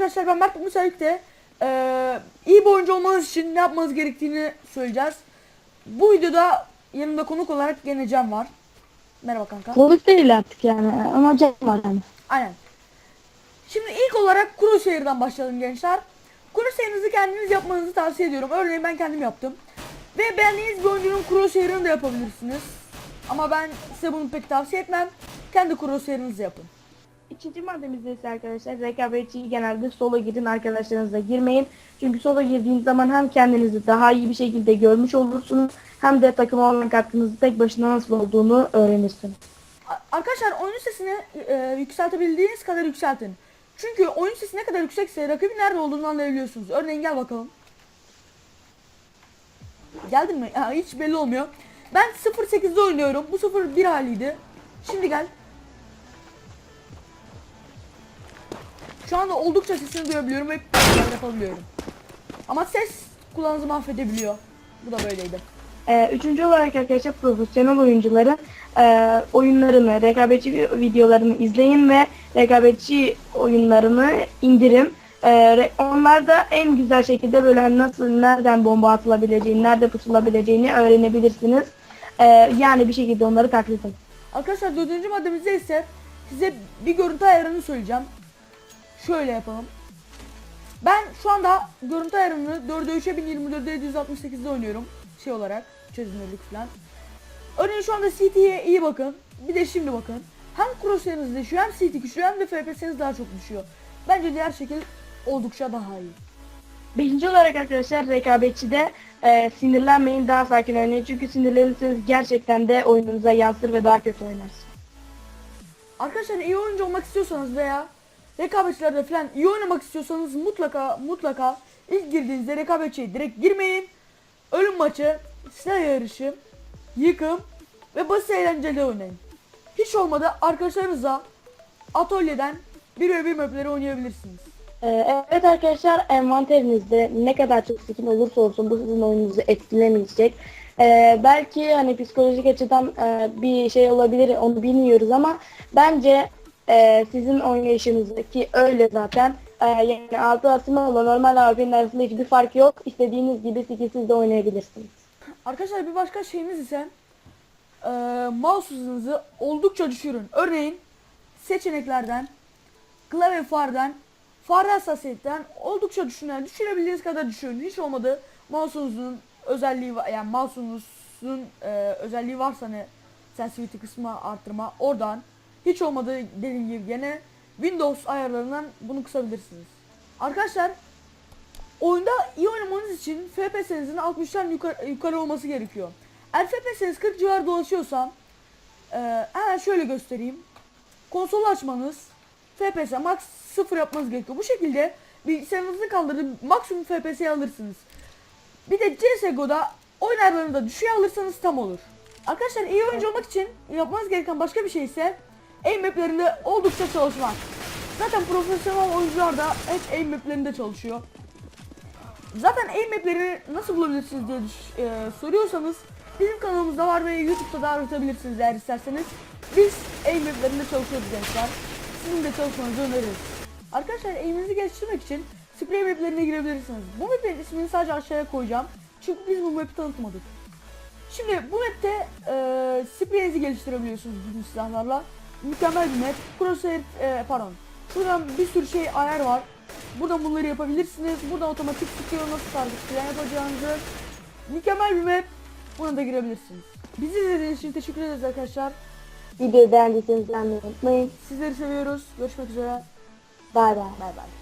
arkadaşlar ben Mert bu de eee iyi bir oyuncu olmanız için ne yapmanız gerektiğini söyleyeceğiz. Bu videoda yanımda konuk olarak gene Cem var. Merhaba kanka. Konuk değil artık yani ama Cem var yani. Aynen. Şimdi ilk olarak Crusader'dan başlayalım gençler. Crusader'ınızı kendiniz yapmanızı tavsiye ediyorum. Örneğin ben kendim yaptım. Ve beğendiğiniz bir oyuncunun Crusader'ını da yapabilirsiniz. Ama ben size bunu pek tavsiye etmem. Kendi Crusader'ınızı yapın. İkinci maddemizde ise arkadaşlar rekabetçiyi genelde solo girin arkadaşlarınızla girmeyin. Çünkü solo girdiğiniz zaman hem kendinizi daha iyi bir şekilde görmüş olursunuz hem de takım olarak hakkınızı tek başına nasıl olduğunu öğrenirsiniz. Arkadaşlar oyun sesini e, yükseltebildiğiniz kadar yükseltin. Çünkü oyun sesi ne kadar yüksekse rakibin nerede olduğunu anlayabiliyorsunuz. Örneğin gel bakalım. Geldin mi? Ha, hiç belli olmuyor. Ben 0.8'de oynuyorum. Bu 0.1 haliydi. Şimdi gel. Şu anda oldukça sesini duyabiliyorum ve yapabiliyorum. Ama ses kulağınızı mahvedebiliyor. Bu da böyleydi. Ee, üçüncü olarak arkadaşlar profesyonel oyuncuların e, oyunlarını, rekabetçi videolarını izleyin ve rekabetçi oyunlarını indirin. Re- onlar da en güzel şekilde böyle nasıl, nereden bomba atılabileceğini, nerede pusulabileceğini öğrenebilirsiniz. Ee, yani bir şekilde onları taklit edin. Arkadaşlar dördüncü maddemizde ise size bir görüntü ayarını söyleyeceğim. Şöyle yapalım. Ben şu anda görüntü ayarını 4'e 3'e 1024'de 768'de oynuyorum. Şey olarak çözünürlük falan. Örneğin şu anda CT'ye iyi bakın. Bir de şimdi bakın. Hem crosshair'ınız düşüyor hem CT düşüyor hem de FPS'niz daha çok düşüyor. Bence diğer şekil oldukça daha iyi. Beşinci olarak arkadaşlar rekabetçide e, sinirlenmeyin daha sakin oynayın. Çünkü sinirlenirseniz gerçekten de oyununuza yansır ve daha kötü oynarsınız. Arkadaşlar iyi oyuncu olmak istiyorsanız veya rekabetçilerde falan iyi oynamak istiyorsanız mutlaka mutlaka ilk girdiğinizde rekabetçiye direkt girmeyin. Ölüm maçı, silah yarışı, yıkım ve basit eğlenceli oynayın. Hiç olmadı arkadaşlarınızla atölyeden bir ve bir mapleri oynayabilirsiniz. Ee, evet arkadaşlar envanterinizde ne kadar çok skin olursa olsun bu sizin oyununuzu etkilemeyecek. Ee, belki hani psikolojik açıdan e, bir şey olabilir onu bilmiyoruz ama bence e, sizin oynayışınızdaki öyle zaten. E, yani altı asımla normal AWP'nin arasında hiçbir fark yok. İstediğiniz gibi skinsiz de oynayabilirsiniz. Arkadaşlar bir başka şeyimiz ise eee mouse hızınızı oldukça düşürün. Örneğin seçeneklerden, klavye fardan, far hassasiyetten oldukça düşün. Yani düşürebildiğiniz kadar düşürün. Hiç olmadı mouse'unuzun özelliği var. Yani mouse'unuzun eee, özelliği varsa ne sensitivity kısmı arttırma oradan hiç olmadı dediğim gibi gene Windows ayarlarından bunu kısabilirsiniz. Arkadaşlar Oyunda iyi oynamanız için FPS'nizin 60'tan yukarı, yukarı olması gerekiyor. Eğer FPS'niz 40 civarı dolaşıyorsa e, hemen şöyle göstereyim. Konsolu açmanız FPS max 0 yapmanız gerekiyor. Bu şekilde bilgisayarınızı kaldırıp maksimum FPS'yi alırsınız. Bir de CSGO'da oyun ayarlarını da düşüğe alırsanız tam olur. Arkadaşlar iyi oyuncu olmak için yapmanız gereken başka bir şey ise aim maplerinde oldukça çalışmak. Zaten profesyonel oyuncular da hep aim maplerinde çalışıyor. Zaten aim mapleri nasıl bulabilirsiniz diye e, soruyorsanız bizim kanalımızda var ve YouTube'da da aratabilirsiniz eğer isterseniz. Biz aim maplerinde çalışıyoruz gençler. Sizin de çalışmanızı öneririz. Arkadaşlar aim'inizi geliştirmek için sprey maplerine girebilirsiniz. Bu map'in ismini sadece aşağıya koyacağım. Çünkü biz bu map'i tanıtmadık. Şimdi bu map'te e, spreyinizi geliştirebiliyorsunuz bütün silahlarla. Mükemmel bir map. Crosshair, e, pardon. Şuradan bir sürü şey ayar var. Buradan bunları yapabilirsiniz. Buradan otomatik sıkıyor nasıl target plan yapacağınızı. Mükemmel bir map. Buna da girebilirsiniz. Bizi izlediğiniz için teşekkür ederiz arkadaşlar. Videoyu beğendiyseniz beğenmeyi unutmayın. Sizleri seviyoruz. Görüşmek üzere. Bay bay. Bay bay.